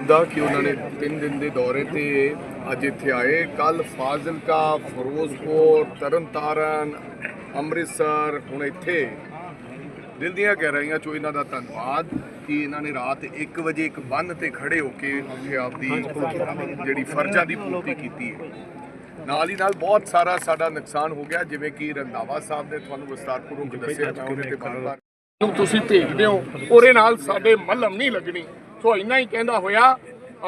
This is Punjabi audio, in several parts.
ਦਾ ਕਿ ਉਹਨਾਂ ਨੇ 3 ਦਿਨ ਦੇ ਦੌਰੇ ਤੇ ਅੱਜ ਇੱਥੇ ਆਏ। ਕੱਲ ਫਾਜ਼ਿਲਕਾ, ਫਿਰੋਜ਼ਪੁਰ, ਤਰਨਤਾਰਨ, ਅੰਮ੍ਰਿਤਸਰ, ਹੁਣ ਇੱਥੇ। ਦਿਲ ਦੀਆਂ ਗਹਿਰਾਈਆਂ ਚੋਂ ਇਹਨਾਂ ਦਾ ਧੰਨਵਾਦ ਕਿ ਇਹਨਾਂ ਨੇ ਰਾਤ 1 ਵਜੇ ਇੱਕ ਬੰਨ ਤੇ ਖੜੇ ਹੋ ਕੇ ਉੱਥੇ ਆਪਦੀ ਜਿਹੜੀ ਫਰਜ਼ਾਂ ਦੀ ਪੂਰਤੀ ਕੀਤੀ ਹੈ। ਨਾਲ ਹੀ ਨਾਲ ਬਹੁਤ ਸਾਰਾ ਸਾਡਾ ਨੁਕਸਾਨ ਹੋ ਗਿਆ, ਜਿਵੇਂ ਕਿ ਰੰਧਾਵਾ ਸਾਹਿਬ ਨੇ ਤੁਹਾਨੂੰ ਵਿਸਤਾਰਪੂਰਵਕ ਦੱਸਿਆ, ਮੈਂ ਤੇ ਬਾਰ-ਬਾਰ ਤੁਸੀਂ ਭੇਜਦੇ ਹੋ, ਉਹਦੇ ਨਾਲ ਸਾਡੇ ਮਲਮ ਨਹੀਂ ਲੱਗਣੀ। ਸੋ ਇੰਨਾ ਹੀ ਕਹਿੰਦਾ ਹੋਇਆ,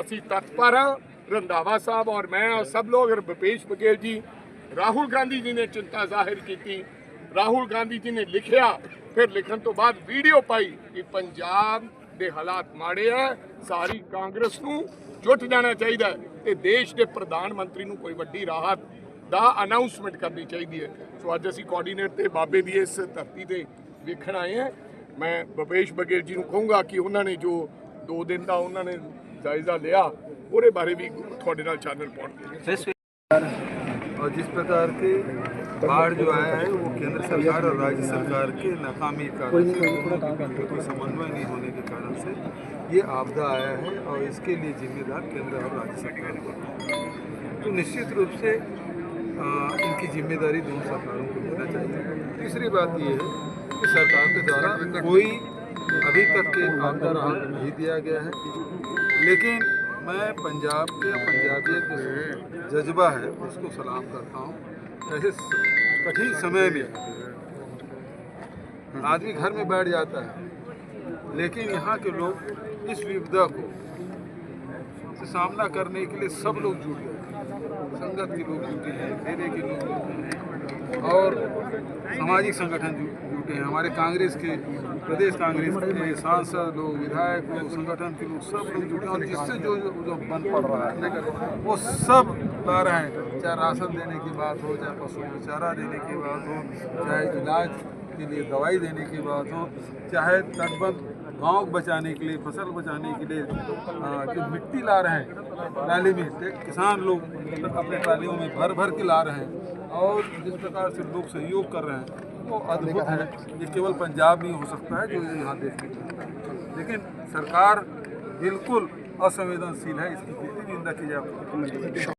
ਅਸੀਂ ਤਤਪਰ ਹਾਂ। ਰੰਧਾਵਾ ਸਾਹਿਬ ਔਰ ਮੈਂ ਔਰ ਸਭ ਲੋਕ, ਔਰ ਭੁਪੇਸ਼ ਬਘੇਲ ਜੀ, ਰਾਹੁਲ ਗਾਂਧੀ ਜੀ ਨੇ ਚਿੰਤਾ ਜ਼ਾਹਿਰ ਕੀਤੀ। ਰਾਹੁਲ ਗਾਂਧੀ ਜੀ ਨੇ ਲਿਖਿਆ, ਫਿਰ ਲਿਖਣ ਤੋਂ ਬਾਅਦ ਵੀਡੀਓ ਪਾਈ ਕਿ ਪੰਜਾਬ ਦੇ ਹਾਲਾਤ ਮਾੜੇ ਆ, ਸਾਰੀ ਕਾਂਗਰਸ ਨੂੰ ਜੁੱਟ ਜਾਣਾ ਚਾਹੀਦਾ ਹੈ ਤੇ ਦੇਸ਼ ਦੇ ਪ੍ਰਧਾਨ ਮੰਤਰੀ ਨੂੰ ਕੋਈ ਵੱਡੀ ਰਾਹਤ ਦਾ ਅਨਾਉਂਸਮੈਂਟ ਕਰਨੀ ਚਾਹੀਦੀ ਹੈ। ਸੋ ਅੱਜ ਅਸੀਂ ਕੋਆਰਡੀਨੇਟ ਤੇ ਬਾਬੇ ਦੀ ਇਸ ਧਰਤੀ ਤੇ ਵੇਖਣ ਆਏ ਹਾਂ। ਮੈਂ ਭੁਪੇਸ਼ ਬਘੇਲ ਜੀ ਨੂੰ ਕਹੂੰਗਾ ਕਿ ਉਹਨਾਂ ਨੇ ਜੋ 2 ਦਿਨ ਦਾ ਉਹਨਾਂ ਨੇ ਜਾਇਜ਼ਾ ਲਿਆ ਉਹਦੇ ਬਾਰੇ ਵੀ ਤੁਹਾਡੇ ਨਾਲ ਚੈਨਲ ਪਾਉਣਗੇ और जिस प्रकार के बाढ़ जो आया है वो केंद्र सरकार और राज्य सरकार के नाकामी कारण से दोनों के कोई समन्वय नहीं होने के कारण से ये आपदा आया है और इसके लिए जिम्मेदार केंद्र और राज्य सरकार को तो निश्चित रूप से आ, इनकी जिम्मेदारी दोनों सरकारों को लेना चाहिए तीसरी बात ये है कि सरकार के द्वारा कोई अभी तक के राहत नहीं दिया गया है। लेकिन मैं पंजाब के पंजाबियत जो जज्बा है, उसको सलाम करता हूँ। ऐसे कठिन समय में आदमी घर में बैठ जाता है, लेकिन यहाँ के लोग इस विपदा को, से सामना करने के लिए सब लोग जुट गए। संगत के लोग जुटे हैं डेरे के लोग जुटे हैं, और सामाजिक संगठन जु- हैं। हमारे कांग्रेस के, प्रदेश कांग्रेस के सांसद लोग विधायक लोग संगठन के लोग सब लोग जुटे और जिससे जो जो जो बन पड़ रहा है वो सब ला रहे हैं। चाहे राशन देने की बात हो, चाहे पशु को चारा देने की बात हो, चाहे इलाज के लिए दवाई देने की बात हो, चाहे तटबंध गाँव बचाने के लिए, फ़सल बचाने के लिए जो मिट्टी ला रहे हैं ट्राली में किसान लोग अपने ट्रालियों में भर भर के ला रहे हैं और जिस प्रकार से लोग सहयोग कर रहे हैं वो अद्भुत है। ये केवल पंजाब में हो सकता है जो ये यहाँ देखने को लेकिन सरकार बिल्कुल असंवेदनशील है इसकी कितनी निंदा की जाए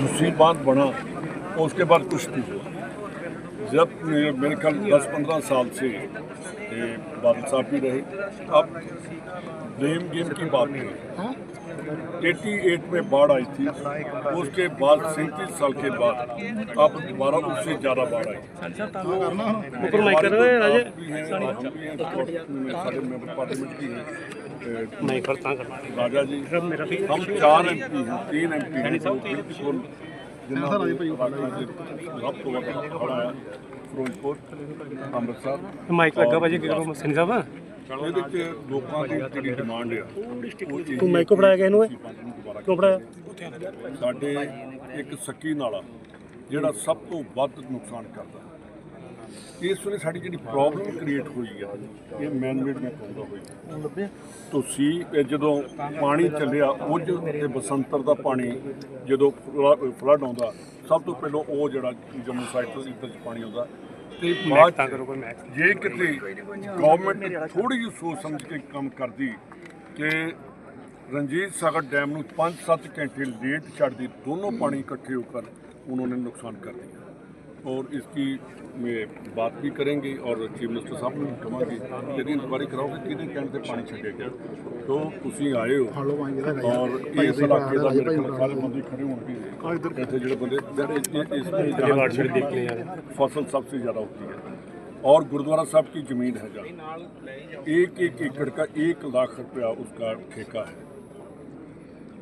दूसरी बात बना उसके बाद कुछ नहीं जब मेरे ख्याल दस पंद्रह साल से बादल साहब भी रहे अब ब्लेम गेम की बात नहीं 88 में बाढ़ आई थी। उसके बाद सैंतीस साल के बाद अब दोबारा उससे ज़्यादा बाढ़ आई। तो पार्लियामेंट तो की राजा जी हम चार एम पी हैं तीन एम पी हैं तो बिल्कुल हाँ, फिरोजपुर अमृतसर। माइक लगा भाजी सनी साहब ਇਹਦੇ ਚ ਲੋਕਾਂ ਦੀ ਜਿਹੜੀ ਡਿਮਾਂਡ ਆ ਤੂੰ ਮਾਈਕ ਫੜਾਇਆ ਗਿਆ ਇਹਨੂੰ ਇਹ? ਕਿਉਂ ਫੜਾਇਆ? ਸਾਡੇ ਇੱਕ ਸੱਕੀ ਨਾਲਾ ਜਿਹੜਾ ਸਭ ਤੋਂ ਵੱਧ ਨੁਕਸਾਨ ਕਰਦਾ। ਇਸ ਵੇਲੇ ਸਾਡੀ ਜਿਹੜੀ ਪ੍ਰੋਬਲਮ ਕ੍ਰੀਏਟ ਹੋਈ ਆ ਇਹ ਮੈਨ ਮੇਡ ਮੈਂ ਕਹੂੰਗਾ ਹੋਈ ਤੁਸੀਂ ਜਦੋਂ ਪਾਣੀ ਚੱਲਿਆ ਉਹ ਤੇ ਬਸੰਤਰ ਦਾ ਪਾਣੀ ਜਦੋਂ ਫਲੱਡ ਆਉਂਦਾ ਸਭ ਤੋਂ ਪਹਿਲਾਂ ਉਹ ਜਿਹੜਾ ਜੰਮੂ ਸਾਈਡ ਤੋਂ ਇੱਧਰ ਚ ਪਾਣੀ ਆਉਂਦਾ ਤੇ ਮਾਚ ਤਾਂ ਕਰੋ ਕੋਈ ਮੈਂ ਜੇ ਕਿਤੇ ਗਵਰਨਮੈਂਟ ਨੇ ਥੋੜੀ ਜਿਹੀ ਸੋਚ ਸਮਝ ਕੇ ਕੰਮ ਕਰਦੀ ਕਿ ਰਣਜੀਤ ਸਾਗਰ ਡੈਮ ਨੂੰ 5-7 ਘੰਟੇ ਲੇਟ ਛੱਡ ਦੋਨੋਂ ਪਾਣੀ ਇਕੱਠੇ ਹੋ ਕਰ ਉਹਨਾਂ ਨੇ ਨੁਕਸਾਨ ਕਰ ਦਿੱਤਾ। और इसकी में बात भी करेंगे और चीफ मिनिस्टर साहब ਨੂੰ ਕਹਾਂਗੇ यदि इंक्वायरी कराओगे ਕਿਹਦੇ ਕਹਿਣ ਤੇ ਪਾਣੀ ਛੱਡਿਆ ਗਿਆ तो ਤੁਸੀਂ ਆਏ ਹੋ ਔਰ ਇਸ ਇਲਾਕੇ ਦਾ ਮੇਰੇ ਕੋਲ ਸਾਰੇ ਬੰਦੇ ਖੜੇ ਹੋਣਗੇ ਇੱਥੇ ਜਿਹੜੇ ਬੰਦੇ ਜਿਹੜੇ ਇਸ परिवार से देखने आ रहे फसल सबसे ज़्यादा होती है और गुरुद्वारा साहब की ज़मीन है जहाँ एक एक एकड़ का एक लाख रुपया उसका ठेका है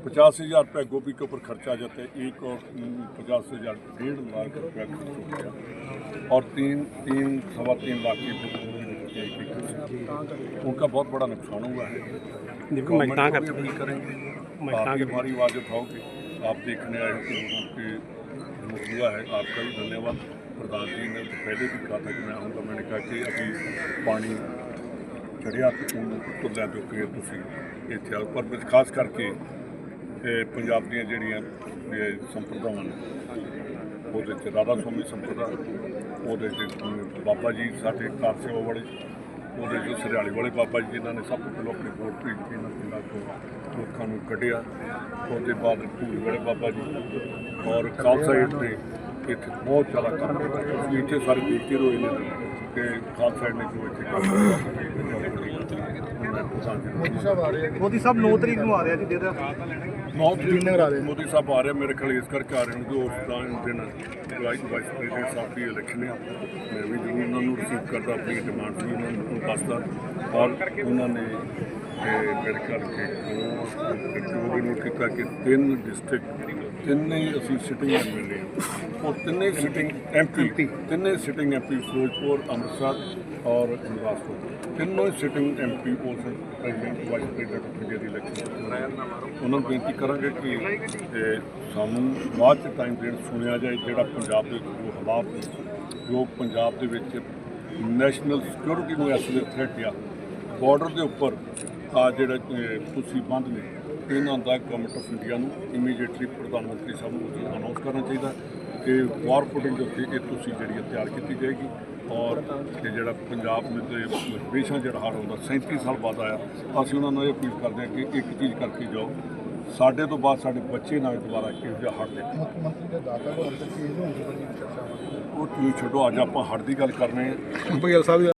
पचास हजार रुपया गोभी के ऊपर खर्चा आ जाता है एक और हम्म, पचास हजार डेढ़ लाख रुपया खर्च हो गया और तीन तीन सवा तीन लाख की गोभी बिकती है एक एकड़ से। उनका बहुत बड़ा नुकसान हुआ है देखो मैं कहाँ गवर्नमेंट को करता भी अपील करेंगे मैं आप कहाँ भी करता हमारी आवाज़ उठाओगे आप देखने आए हो कि लोगों के जो हुआ है आपका भी धन्यवाद प्रधान जी ने तो पहले भी कहा था कि मैं आऊँगा मैंने कहा कि अभी पानी ਚੜਿਆ ਤੇ ਉਹਨੂੰ ਉੱਤੋਂ ਲੈ ਦਿਓ ਕਿ ਤੁਸੀਂ ਇੱਥੇ ਆਓ ਪਰ ਵਿੱਚ ਖਾਸ ਕਰਕੇ ਇਹ ਪੰਜਾਬ ਦੀਆਂ ਜਿਹੜੀਆਂ ਸੰਪਰਦਾਵਾਂ ਨੇ, ਉਹਦੇ ਚ ਰਾਧਾ ਸਵਾਮੀ ਸੰਪਰਦਾ, ਉਹਦੇ ਚ ਬਾਬਾ ਜੀ ਸਾਡੇ ਕਾਰ ਸੇਵਾ ਵਾਲੇ, ਉਹਦੇ ਜੋ ਸਰਿਆਲੀ ਵਾਲੇ ਬਾਬਾ ਜੀ, ਜਿਨ੍ਹਾਂ ਨੇ ਸਭ ਤੋਂ ਪਹਿਲਾਂ ਆਪਣੀ ਵੋਟ ਭੇਜ ਕੇ ਇਹਨਾਂ ਪਿੰਡਾਂ ਤੋਂ ਲੋਕਾਂ ਨੂੰ ਕੱਢਿਆ, ਉਹਦੇ ਬਾਅਦ ਭੂਲ ਵਾਲੇ ਬਾਬਾ ਜੀ, ਔਰ ਖਾਲਸਾ ਏਡ ਨੇ ਇੱਥੇ ਬਹੁਤ ਜ਼ਿਆਦਾ ਕੰਮ ਕੀਤਾ। ਇੱਥੇ ਸਾਰੇ ਦੇਖਦੇ ਹੋਏ ਨੇ ਕਿ ਖਾਲਸਾ ਏਡ ਨੇ ਜੋ ਇੱਥੇ ਕੰਮ ਕੀਤਾ। ਮੋਦੀ ਸਾਹਿਬ 9 ਤਰੀਕ ਨੂੰ ਆ ਰਿਹਾ ਜੀ ਜਿਹਦਾ ਡਿਨਰ ਆ ਰਹੇ ਮੋਦੀ ਸਾਹਿਬ ਆ ਰਹੇ ਮੇਰੇ ਖਿਆਲ ਇਸ ਕਰਕੇ ਆ ਰਹੇ ਨੇ ਕਿ ਉਸ ਦਾ ਦਿਨ ਵਾਈਸ ਵਾਈਸ ਪ੍ਰੈਜ਼ੀਡੈਂਟ ਸਾਹਿਬ ਦੀ ਇਲੈਕਸ਼ਨ ਆ। ਮੈਂ ਵੀ ਜ਼ਰੂਰ ਉਹਨਾਂ ਨੂੰ ਰਿਸੀਵ ਕਰਦਾ ਆਪਣੀ ਡਿਮਾਂਡ ਵੀ ਉਹਨਾਂ ਨੂੰ ਦੱਸਦਾ। ਔਰ ਉਹਨਾਂ ਨੇ ਇਹ ਮੇਰੇ ਖਿਆਲ ਕਿ ਜੋ ਵੀ ਨੋਟ ਕੀਤਾ ਕਿ ਤਿੰਨ ਡਿਸਟ੍ਰਿਕਟ ਤਿੰਨੇ ਅਸੀਂ ਸਿਟਿੰਗ ਐਮਐਲਏ ਉਹ ਤਿੰਨੇ ਸਿਟਿੰਗ ਐਮਪੀ ਤਿੰਨੇ ਸਿਟਿੰਗ ਐਮਪੀ ਫਿਰੋਜ਼ਪੁਰ ਅੰਮ੍ਰਿਤਸਰ ਔਰ ਗੁਰਦਾਸਪੁਰ। ਤਿੰਨੋਂ ਹੀ ਸਿਟਿੰਗ ਐਮਪੀ ਉਸ ਪ੍ਰੈਜ਼ੀਡੈਂਟ ਵਾਈਸ ਪ੍ਰੈਜ਼ੀਡੈਂਟ ਇੰਡੀਆ ਦੀ ਇਲੈਕਸ਼ਨ ਉਹਨਾਂ ਨੂੰ ਬੇਨਤੀ ਕਰਾਂਗੇ ਕਿ ਸਾਨੂੰ ਬਾਅਦ ਚ ਟਾਈਮ ਦੇਣ ਸੁਣਿਆ ਜਾਏ ਜਿਹੜਾ ਪੰਜਾਬ ਦੇ ਜੋ ਹਾਲਾਤ ਜੋ ਪੰਜਾਬ ਦੇ ਵਿੱਚ ਨੈਸ਼ਨਲ ਸਿਕਿਉਰਿਟੀ ਨੂੰ ਇਸ ਵੇਲੇ ਥ੍ਰੈਟ ਆ। ਬਾਰਡਰ ਦੇ ਉੱਪਰ ਆ ਜਿਹੜਾ ਤੁਸੀਂ ਬੰਦ ਨੇ ਇਹਨਾਂ ਦਾ ਗਵਰਨਮੈਂਟ ਆਫ ਇੰਡੀਆ ਨੂੰ। ਇਮੀਡੀਏਟਲੀ ਪ੍ਰਧਾਨ ਮੰਤਰੀ ਸਾਹਿਬ ਨੂੰ ਅਨਾਉਂਸ ਕਰਨਾ ਚਾਹੀਦਾ ਕਿ ਵਾਰ ਫੁਟਿੰਗ ਦੇ ਉੱਤੇ ਇਹ ਤੁਸੀਂ ਜਿਹੜੀ ਤਿਆਰ ਕੀਤੀ ਜਾਏਗੀ। ਔਰ ਕਿ ਜਿਹੜਾ ਪੰਜਾਬ ਦੇ ਹਮੇਸ਼ਾ ਜਿਹੜਾ ਹਾਲ ਹੁੰਦਾ 37 ਸਾਲ ਬਾਅਦ ਆਇਆ। ਅਸੀਂ ਉਹਨਾਂ ਨੂੰ ਇਹ ਅਪੀਲ ਕਰਦੇ ਹਾਂ ਕਿ ਇੱਕ ਚੀਜ਼ ਕਰਕੇ ਜਾਓ। ਸਾਡੇ ਤੋਂ ਬਾਅਦ ਸਾਡੇ ਬੱਚੇ ਨਾਲ ਦੁਬਾਰਾ ਕਿਹੋ ਜਿਹਾ ਹੱਟ ਦੇ ਮੁੱਖ ਮੰਤਰੀ ਦੇ ਦਾਤਾ ਕੋਲ ਅੰਦਰ ਕੀ ਇਹਨੂੰ ਉਹ ਤੁਸੀਂ ਛੱਡੋ ਅੱਜ ਆਪਾਂ ਹੱਟ ਦੀ ਗੱਲ ਕਰਨੇ ਆ ਭਈਆ ਸਾਹਿਬ